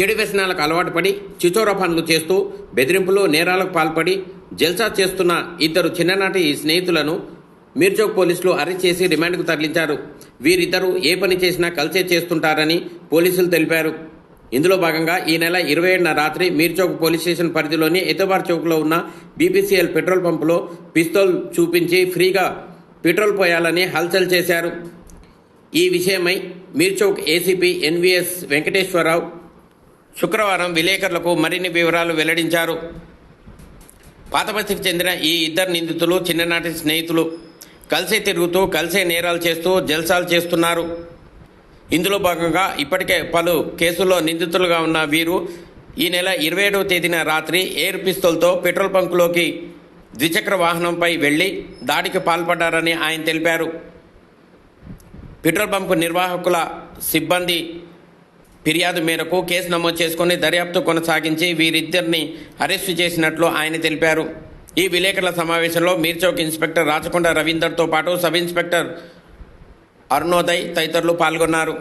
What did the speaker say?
చెడు వ్యసనాలకు అలవాటు పడి చిచోర పనులు చేస్తూ బెదిరింపులు నేరాలకు పాల్పడి జల్సా చేస్తున్న ఇద్దరు చిన్ననాటి స్నేహితులను మీర్చౌక్ పోలీసులు అరెస్ట్ చేసి రిమాండ్కు తరలించారు. వీరిద్దరూ ఏ పని చేసినా కలిసే చేస్తుంటారని పోలీసులు తెలిపారు. ఇందులో భాగంగా ఈ నెల ఇరవై ఏడున రాత్రి మీర్చౌక్ పోలీస్ స్టేషన్ పరిధిలోని ఎతబార్ చౌక్లో ఉన్న బీపీసీఎల్ పెట్రోల్ పంపులో పిస్తోల్ చూపించి ఫ్రీగా పెట్రోల్ పోయాలని హల్చల్ చేశారు. ఈ విషయమై మీర్చౌక్ ఏసీపీ ఎన్వీఎస్ వెంకటేశ్వరరావు శుక్రవారం విలేకరులకు మరిన్ని వివరాలు వెల్లడించారు. పాతబస్తీకి చెందిన ఈ ఇద్దరు నిందితులు చిన్ననాటి స్నేహితులు కలిసే తిరుగుతూ కలిసే నేరాలు చేస్తూ జల్సాలు చేస్తున్నారు. ఇందులో భాగంగా ఇప్పటికే పలు కేసుల్లో నిందితులుగా ఉన్న వీరు ఈ నెల ఇరవై ఏడవ తేదీన రాత్రి ఎయిర్ పిస్తోల్తో పెట్రోల్ బంకులోకి ద్విచక్ర వాహనంపై వెళ్ళి దాడికి పాల్పడ్డారని ఆయన తెలిపారు. పెట్రోల్ బంకు నిర్వాహకుల సిబ్బంది ఫిర్యాదు మేరకు కేసు నమోదు చేసుకుని దర్యాప్తు కొనసాగించి వీరిద్దరిని అరెస్టు చేసినట్లు ఆయన తెలిపారు. ఈ విలేకరుల సమావేశంలో మీర్చౌక్ ఇన్స్పెక్టర్ రాచకొండ రవీందర్తో పాటు సబ్ ఇన్స్పెక్టర్ అరుణోదయ్ తదితరులు పాల్గొన్నారు.